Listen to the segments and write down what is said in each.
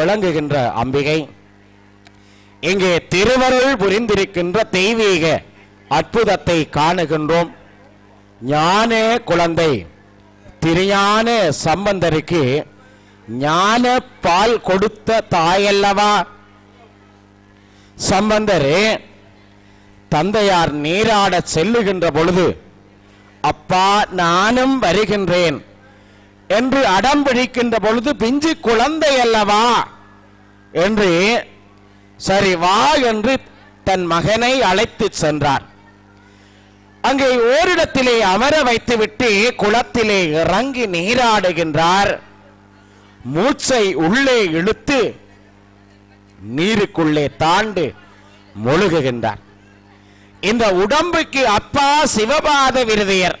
விளங்குகின்ற அம்பிகை. இங்கே திருவருள் புரிந்திருக்கின்ற தெய்வீக அற்புதத்தை காணுகின்றோம். ஞான குழந்தை திருஞான சம்பந்தருக்கு ஞான பால் கொடுத்த தாயல்லவா? சம்பந்தரே தந்தையார் நீராட செல்லுகின்ற பொழுது அப்பா நானும் வருகின்றேன். என்று அடம் பிடிக்கின்ற பொழுது பிஞ்சு குழந்தை அல்லவா? என்று சரி வா என்று தன் மகனை அழைத்து சென்றார் அங்கே ஓரிடத்திலே அமர வைத்துவிட்டு குளத்திலே இறங்கி நீராடுகின்றார். மூச்சை உள்ளே இழுத்து நீருக்குள்ளே தாண்டு முழுகுகின்றார். இந்த உடம்புக்கு அப்பா சிவபாத விருதையர்.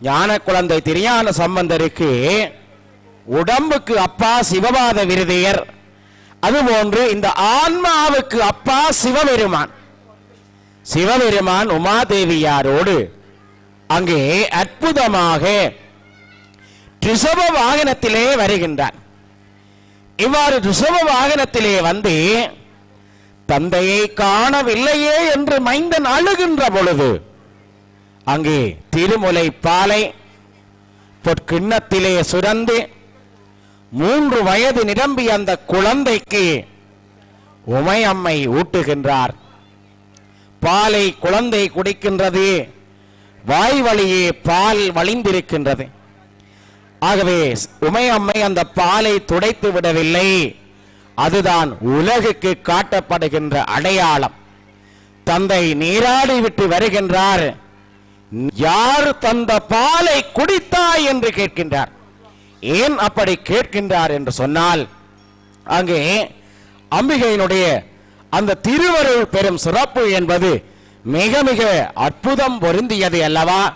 ஞான குழந்தை திருஞான சம்பந்தருக்கு உடம்புக்கு அப்பா சிவபாத விருதையர். அதுபோன்று இந்த ஆன்மாவுக்கு அப்பா சிவபெருமான். சிவபெருமான் உமாதேவியாரோடு அங்கே அற்புதமாக ரிஷப வாகனத்திலே வருகின்றார். இவ்வாறு ரிஷப வாகனத்திலே வந்து தந்தையை காணவில்லையே என்று மைந்தன் அழுகின்ற பொழுது அங்கே திருமுலை பாலை பொற்கிண்ணத்திலே சுரந்து மூன்று வயது நிரம்பி அந்த குழந்தைக்கு உமையம்மை ஊட்டுகின்றார். பாலை குழந்தை குடிக்கின்றது வாய் வழியே பால் வழிந்திருக்கின்றது. ஆகவே உமையம்மை அந்த பாலை துடைத்து விடவில்லை. அதுதான் உலகுக்கு காட்டப்படுகின்ற அடையாளம். தந்தை நீராடி விட்டு வருகின்றார். யார் தந்த பாலை குடித்தாய் என்று கேட்கின்றார். ஏன் அப்படி கேட்கின்றார் என்று சொன்னால் அங்கே அம்பிகையினுடைய அந்த திருவருள் பெரும் சிறப்பு என்பது மிக மிக அற்புதம் பொருந்தியது அல்லவா?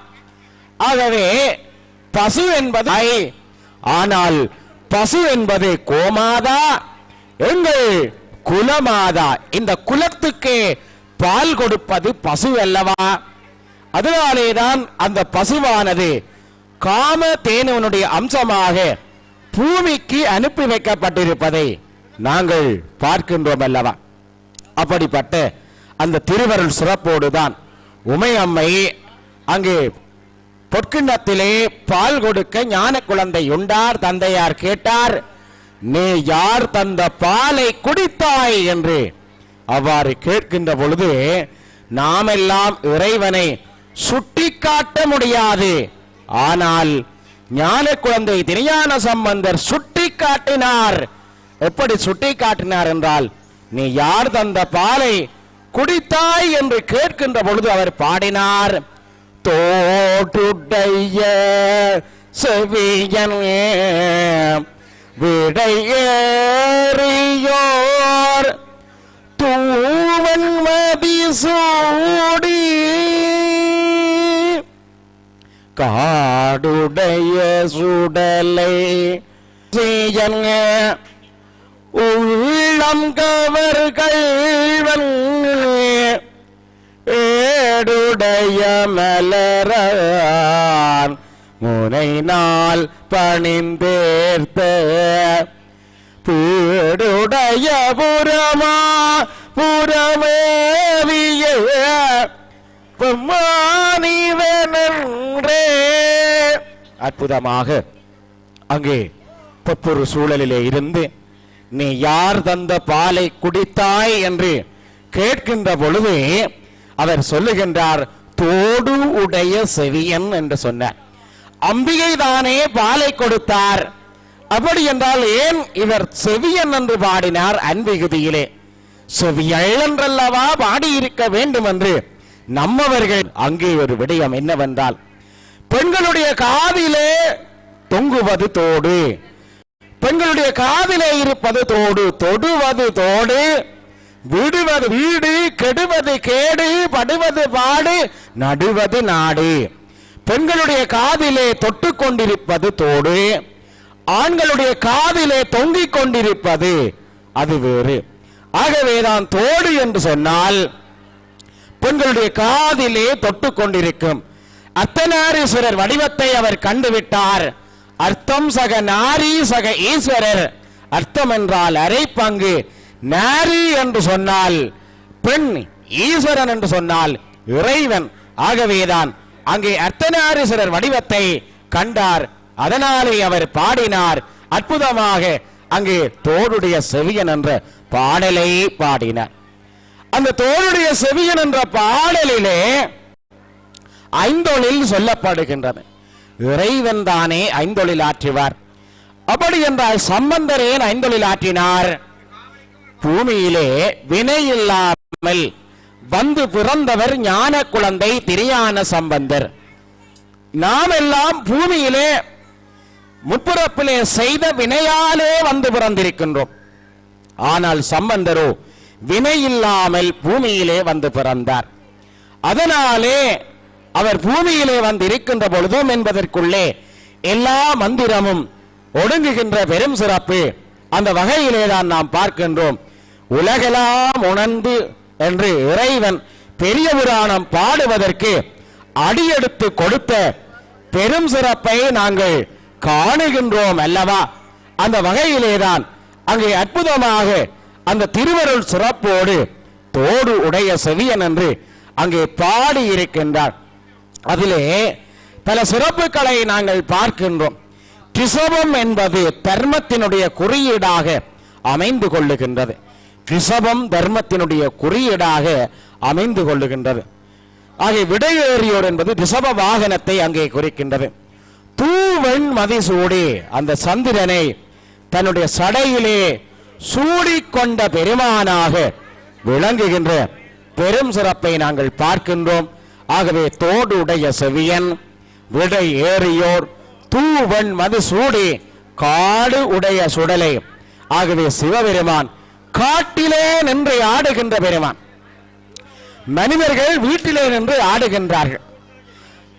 ஆகவே பசு என்பது ஆனால் பசு என்பது கோமாதா? எங்கள் குலமாதா? இந்த குலத்துக்கு பால் கொடுப்பது பசு அல்லவா? அதனாலேதான் அந்த பசுவானது காம தேனவனுடைய அம்சமாக பூமிக்கு அனுப்பி வைக்கப்பட்டிருப்பதை நாங்கள் பார்க்கின்றோம் அல்லவா அப்படிப்பட்ட அந்த திருவருள் சிறப்போடுதான் உமையம்மை அங்கே பொற்கிண்ணத்திலே பால் கொடுக்க ஞான குழந்தை உண்டார் தந்தையார் கேட்டார் நீ யார் தந்த பாலை குடித்தாய்? என்று அவ்வாறு கேட்கின்ற பொழுது நாமெல்லாம் இறைவனை சுட்டிக்காட்ட முடியாது. ஆனால் ஞான குழந்தை திருஞான சம்பந்தர் சுட்டிக்காட்டினார். எப்படி சுட்டிக்காட்டினார் என்றால் நீ யார் தந்த பாலை குடித்தாய் என்று கேட்கின்ற பொழுது அவர் பாடினார். தோட்டுடைய செவியன் விடையேறியோர் தூவன் மதி சூடி காடுடைய சுடலை செய்யங்க. உள்ளம் கவர்கள் ஏடுடைய மலரான் முனை நாள் பணிந்தேர்த்த. பீடுடைய புறமா புறமேவிய பொம்மானிவனன்றே அற்புதமாக அங்கே பொற்பொரு சூழலிலே இருந்து நீ யார் தந்த பாலை குடித்தாய்? என்று கேட்கின்ற பொழுது அவர் சொல்லுகின்றார் தோடு உடைய செவியன் என்று சொன்னார். அம்பிகை தானே பாலை கொடுத்தார். அப்படி என்றால் ஏன் இவர் செவியன் என்று பாடினார்? அன்பிகுதியிலே. செவியள் என்றல்லவா பாடியிருக்க வேண்டும் என்று நம்மவர்கள் அங்கே ஒரு விடயம் என்னவென்றால் பெண்களுடைய காதிலே தொங்குவது தோடு. பெண்களுடைய காதிலே இருப்பது தோடு. தொடுவது தோடு. விடுவது வீடு கெடுவது கேடு படுவது பாடு நடுவது நாடு. பெண்களுடைய காதிலே தொட்டு கொண்டிருப்பது தோடு. ஆண்களுடைய காதிலே தொங்கிக் கொண்டிருப்பது அது வேறு. ஆகவேதான் தோடு என்று சொன்னால் பெண்களுடைய காதிலே தொட்டு கொண்டிருக்கும். அர்த்தநாரீஸ்வரர் வடிவத்தை அவர் கண்டுவிட்டார். அர்த்தம் சக நாரி சக ஈஸ்வரர். அர்த்தம் என்றால் அரை பங்கு. நாரி என்று சொன்னால் பெண் ஈஸ்வரன் என்று சொன்னால் இறைவன். ஆகவேதான் அங்கே அர்த்தநாரீஸ்வரர் வடிவத்தை கண்டார். அதனாலே அவர் பாடினார். அற்புதமாக அங்கே தோடுடைய செவியன் என்ற பாடலை பாடினார். அந்த தோளுடைய செவியன் என்ற பாடலிலே ஐந்தொழில் சொல்லப்படுகின்றது. இறைவன் தானே ஐந்தொழில் ஆற்றுவார். அப்படி என்றால் சம்பந்தரேன் ஐந்தொழில் ஆற்றினார். பூமியிலே வினை இல்லாமல் வந்து பிறந்தவர் ஞான குழந்தை திரியான சம்பந்தர். நாம் எல்லாம் பூமியிலே முற்புறப்பிலே செய்த வினையாலே வந்து பிறந்திருக்கின்றோம். ஆனால் சம்பந்தரோ வினை இல்லாமல் பூமியிலே வந்து பிறந்தார். அதனாலே அவர் பூமியிலே வந்து இருக்கின்ற பொழுதும் என்பதற்குள்ளே எல்லா மந்திரமும் ஒடுங்குகின்ற பெரும் சிறப்பு அந்த வகையிலே தான் நாம் பார்க்கின்றோம். உலகெல்லாம் உணர்ந்து என்று இறைவன் பெரிய புராணம் பாடுவதற்கு அடியெடுத்து கொடுத்த பெரும் சிறப்பை நாங்கள் காணுகின்றோம் அல்லவா? அந்த வகையிலேதான் அங்கே அற்புதமாக அந்த திருவருள் சிறப்போடு தோடு உடைய செவியன் என்று அங்கே பாடி இருக்கின்றார். அதிலே பல சிறப்புகளை நாங்கள் பார்க்கின்றோம். ரிஷபம் என்பது தர்மத்தினுடைய குறியீடாக அமைந்து கொள்ளுகின்றது. ரிஷபம் தர்மத்தினுடைய குறியீடாக அமைந்து கொள்ளுகின்றது. ஆகிய விடையேறியோர் என்பது ரிஷப வாகனத்தை அங்கே குறிக்கின்றது. தூவெண் மதிசூடி அந்த சந்திரனை தன்னுடைய சடையிலே சூடிக்கொண்ட பெருமானாக விளங்குகின்ற பெரும் சிறப்பை நாங்கள் பார்க்கின்றோம். ஆகவே தோடு உடைய செவியன் விடை ஏறியோர் தூவன் மது சூடி காடு உடைய சுடலை. ஆகவே சிவபெருமான் காட்டிலே நின்று ஆடுகின்ற பெருமான். மனிதர்கள் வீட்டிலே நின்று ஆடுகின்றார்கள்.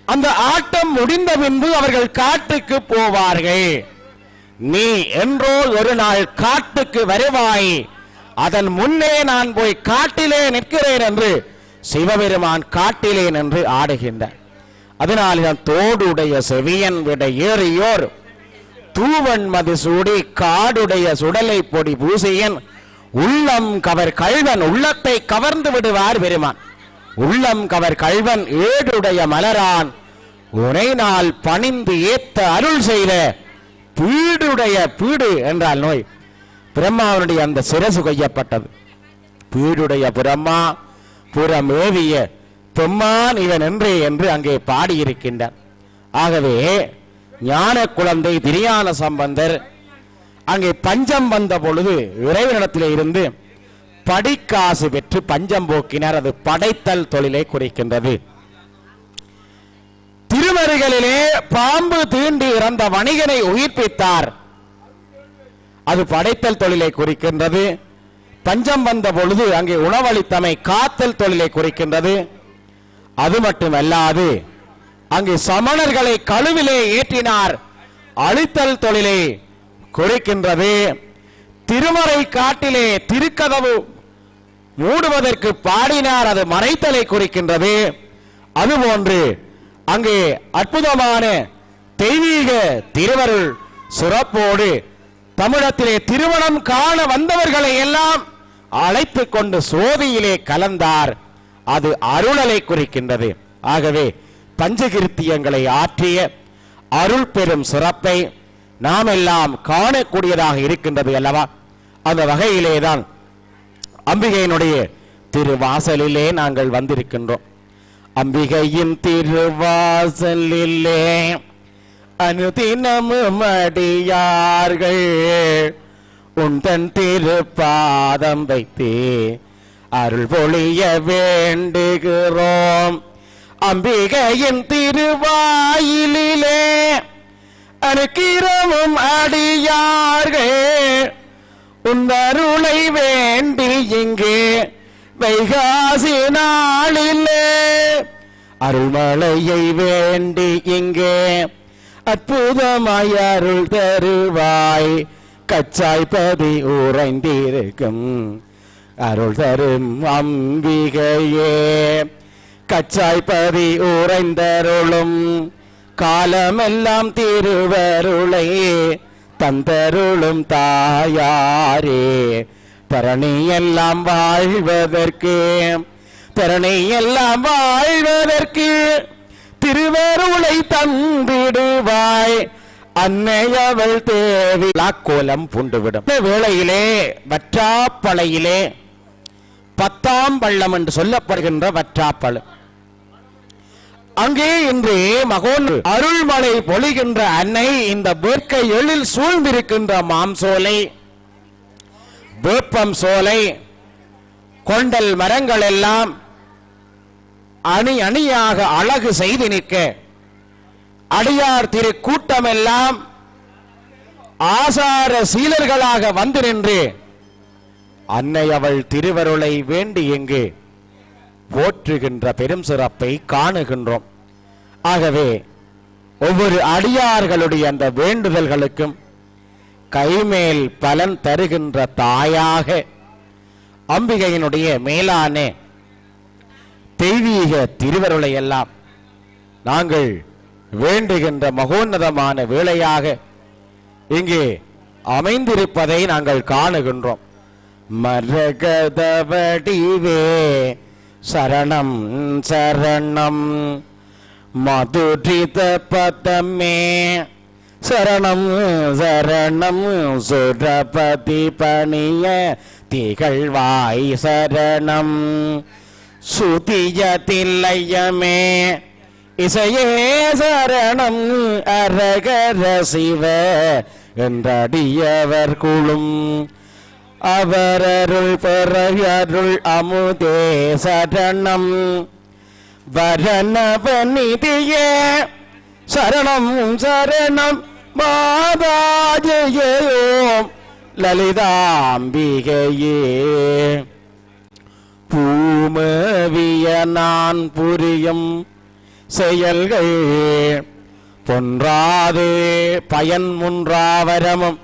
அந்த ஆட்டம் முடிந்த பின்பு அவர்கள் காட்டுக்கு போவார்கள். நீ என்றோ ஒரு நாள் காட்டுக்கு வருவாய். அதன் முன்னே நான் போய் காட்டிலே நிற்கிறேன் என்று சிவபெருமான் காட்டிலே நின்று ஆடுகின்றார். அதனால் தோடுடைய செவியன் விட ஏறியோர் தூவன் மது சூடி காடுடைய சுடலை பொடி பூசியன் உள்ளம் கவர் கள்வன் உள்ளத்தை கவர்ந்து விடுவார் பெருமான். உள்ளம் கவர் கள்வன் ஏடுடைய மலரான் உரை நாள் பணிந்து ஏத்த அருள் செய்த பீடுடைய பீடு என்றால் நோய். பிரம்மாவனுடைய அந்த சிரசு கொய்யப்பட்டது. பீடுடைய பிரம்மா புறமேவிய தொம்மான் இவன் என்றே என்று அங்கே பாடியிருக்கின்றார். ஆகவே ஞான குழந்தை திரியான சம்பந்தர் அங்கே பஞ்சம் வந்த பொழுது இறைவனிடத்தில் இருந்து படிக்காசு பெற்று பஞ்சம் போக்கினார். அது படைத்தல் தொழிலை குறைக்கின்றது. திருமருகளிலே பாம்பு தீண்டி இறந்த வணிகனை உயிர்ப்பித்தார். அது படைத்தல் தொழிலை குறிக்கின்றது. பஞ்சம் வந்த பொழுது அங்கே உணவளித்தமை காத்தல் தொழிலை குறிக்கின்றது. அது மட்டுமல்லாது அங்கு சமணர்களை கழுவிலே ஏற்றினார். அழித்தல் தொழிலை குறிக்கின்றது. திருமறை காட்டிலே திருக்கதவு மூடுவதற்கு பாடினார். அது மறைத்தலை குறிக்கின்றது. அதுபோன்று அங்கே அற்புதமான தெய்வீக திருவருள் சுரப்போடு தமிழத்திலே திருமணம் காண வந்தவர்களை எல்லாம் அழைத்து கொண்டு சோதியிலே கலந்தார். அது அருளலை குறிக்கின்றது. ஆகவே பஞ்சகிருத்தியங்களை ஆற்றிய அருள் பெறும் சிறப்பை நாம் எல்லாம் காணக்கூடியதாக இருக்கின்றது அல்லவா? அந்த வகையிலேதான் அம்பிகையினுடைய திருவாசலிலே நாங்கள் வந்திருக்கின்றோம். அம்பிகையின் திருவாசலிலே அனுதினமும் அடியார்கள். உந்தன் திருப்பாதம் வைத்தே அருள் பொழிய வேண்டுகிறோம். அம்பிகையின் திருவாயிலே அனுக்கிரமும் அடியார்கள். உந்தருளை வேண்டி இங்கே வைகாசி நாளிலே அருள்மலையை வேண்டி இங்கே அற்புதமாய் அருள் தருவாய். கச்சாய்பதி உறைந்திருக்கும் அருள் தரும் அம்பிகையே. கச்சாய்பதி உறைந்தருளும் காலமெல்லாம் திருவருளை தந்தருளும் தாயாரே. தரணி எல்லாம் வாழ்வதற்கு தரணி எல்லாம் வாழ்வதற்கு திருவருளை தந்திடுவாய். அன்னையவள் தேவி கோலம் பூண்டுவிடும். இந்த வேளையிலே வற்றாப்பளையிலே பத்தாம் பள்ளம் என்று சொல்லப்படுகின்ற வற்றாப்பழம். அங்கே இன்று மகோன் அருள்மலை பொழிகின்ற அன்னை இந்த வேர்க்கை எழில் சூழ்ந்திருக்கின்ற மாம்சோலை வேப்பம் சோலை கொண்டல் மரங்கள் எல்லாம் அணி அணியாக அழகு செய்து நிற்க அடியார் திரு கூட்டமெல்லாம் ஆசார சீலர்களாக வந்து நின்று அன்னை அவள் திருவருளை வேண்டி எங்கு போற்றுகின்ற பெரும் சிறப்பை காணுகின்றோம். ஆகவே ஒவ்வொரு அடியார்களுடைய அந்த வேண்டுதல்களுக்கும் கைமேல் பலன் தருகின்ற தாயாக அம்பிகையினுடைய மேலான தெய்வீக திருவருளை எல்லாம் நாங்கள் வேண்டுகின்ற மகோன்னதமான வேளையாக இங்கே அமைந்திருப்பதை நாங்கள் காணுகின்றோம். மரகதவடிவே சரணம் சரணம். மதுரித பதமே சரணம் சரணம் சுரபதி பணிய திகழ்வாய் சரணம். சுதியதில்லையமே இசையே சரணம் அரகர சிவ என்றடியவர் குழும். அவரருள் பெறையருள் அமுதே சரணம். வரணவ வரணவநிதியே சரணம் சரணம். மாதாஜயோம் லலிதாம்பிகையே பூமவிய நான் புரியும் செயல்கள் பொன்றாது பயன் முன்றாவரமும்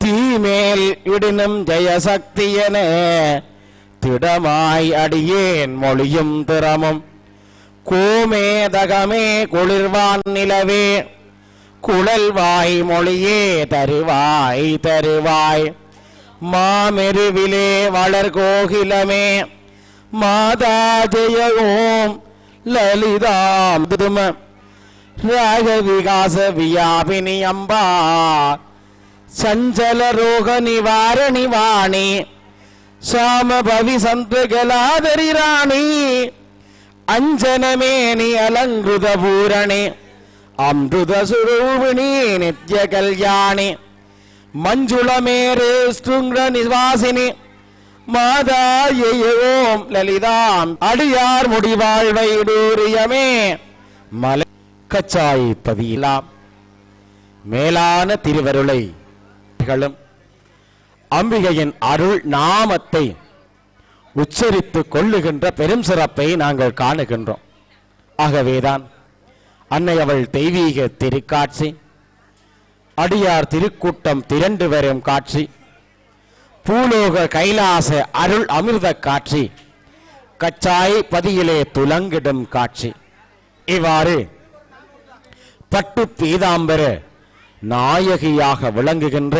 தீமேல் இடினும் ஜெயசக்தியன திடமாய் அடியேன் மொழியும் திறமும் கோமேதகமே குளிர்வான் நிலவே குழல்வாய் மொழியே தருவாய் தருவாய். மாமெருவிலே வளர் கோகிலமே மாதா ஜெய ஓம் லலிதாம் திரும ராக வியாபினி அம்பா சஞ்சல ரோக நிவாரணி வாணி சாம பவி சந்தகலாதரி ராணி அஞ்சனமேனி அலங்கிருத பூரணி. அம்ருதசுரூபிணி நித்ய கல்யாணி. மஞ்சுளமேரு ஸ்ருங்க நிவாசினி. மாதா ஓம் லலிதாம். அடியார் முடிவாழ்வை டூரியமே. மலை கச்சாய் பதியிலாம் மேலான திருவருளை. அம்பிகையின் அருள் நாமத்தை உச்சரித்து கொள்ளுகின்ற பெரும் சிறப்பை நாங்கள் காணுகின்றோம். ஆகவேதான் அன்னை அவள் தெய்வீக திருக்காட்சி. அடியார் திருக்கூட்டம் திரண்டு வரும் காட்சி. பூலோக கைலாச அருள் அமிர்த காட்சி. கச்சாய் பதியிலே துலங்கிடும் காட்சி. இவ்வாறு பட்டு பீதாம்பர நாயகியாக விளங்குகின்ற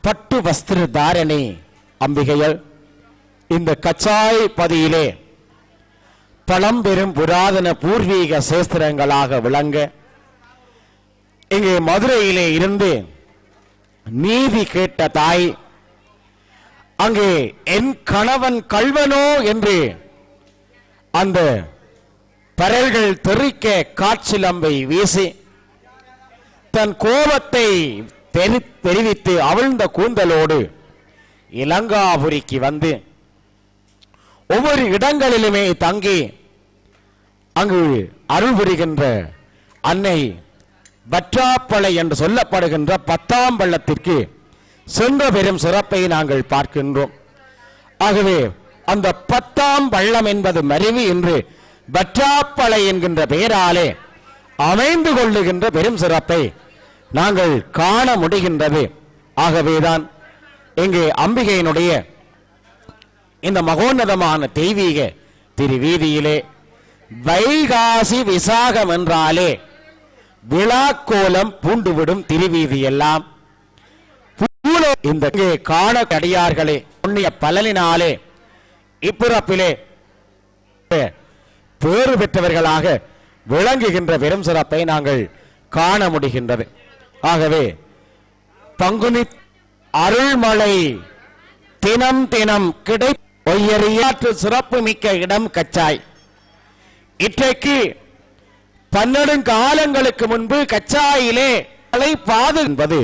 பட்டு வஸ்திர தாரணி அம்பிகையர் இந்த கச்சாய் பதியிலே பழம்பெரும் புராதன பூர்வீக சேஸ்திரங்களாக விளங்க இங்கே மதுரையிலே இருந்து நீதி கேட்ட தாய் அங்கே என் கணவன் கள்வனோ என்று அந்த பரல்கள் தெறிக்க காற்றிலம்பை வீசி தன் கோபத்தை தெரிவித்து அவிழ்ந்த கூந்தலோடு இலங்காபுரிக்கு வந்து ஒவ்வொரு இடங்களிலுமே தங்கி அங்கு அருள் புரிகின்ற அன்னை வற்றாப்பளை என்று சொல்லப்படுகின்ற பத்தாம் பள்ளத்திற்கு சென்ற பெரும் சிறப்பை நாங்கள் பார்க்கின்றோம். ஆகவே அந்த பத்தாம் பள்ளம் என்பது மறைவு என்று வற்றாப்பளை என்கின்ற பெயராலே அமைந்து கொள்ளுகின்ற பெரும் சிறப்பை நாங்கள் காண முடிகின்றது. ஆகவேதான் இங்கே அம்பிகையினுடைய இந்த மகோன்னதமான தெய்வீக திருவீதியிலே வைகாசி விசாகம் என்றாலே விழாக்கோலம் பூண்டுவிடும் திருவீதி எல்லாம். இந்த இங்கே காண புண்ணிய பலனினாலே இப்பிறப்பிலே பேறு பெற்றவர்களாக விளங்குகின்ற வெறும் சிறப்பை நாங்கள் காண முடிகின்றது. ஆகவே பங்குனி அருள்மலை தினம் தினம் கிடை ஒய்யறியாற்று சிறப்பு மிக்க இடம் கச்சாய். இன்றைக்கு பன்னெடுங்காலங்களுக்கு முன்பு கச்சாயிலே மலை பாது என்பது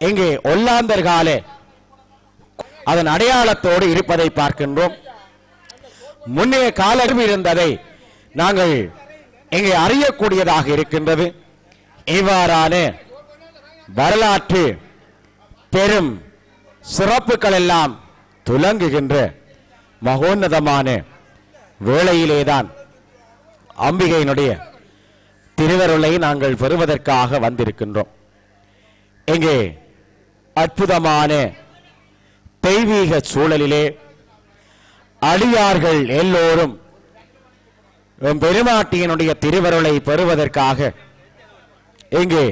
இங்கே ஒல்லாந்தர் காலே. அதன் அடையாளத்தோடு இருப்பதை பார்க்கின்றோம். முன்னைய காலம் இருந்ததை நாங்கள் இங்கே அறியக்கூடியதாக இருக்கின்றது. இவ்வாறான வரலாற்று பெரும் சிறப்புகள் எல்லாம் துலங்குகின்ற மகோன்னதமான வேளையிலேதான் அம்பிகையினுடைய திருவருளை நாங்கள் பெறுவதற்காக வந்திருக்கின்றோம். இங்கே அற்புதமான தெய்வீக சூழலிலே அடியார்கள் எல்லோரும் பெருமாட்டியினுடைய திருவருளை பெறுவதற்காக இங்கே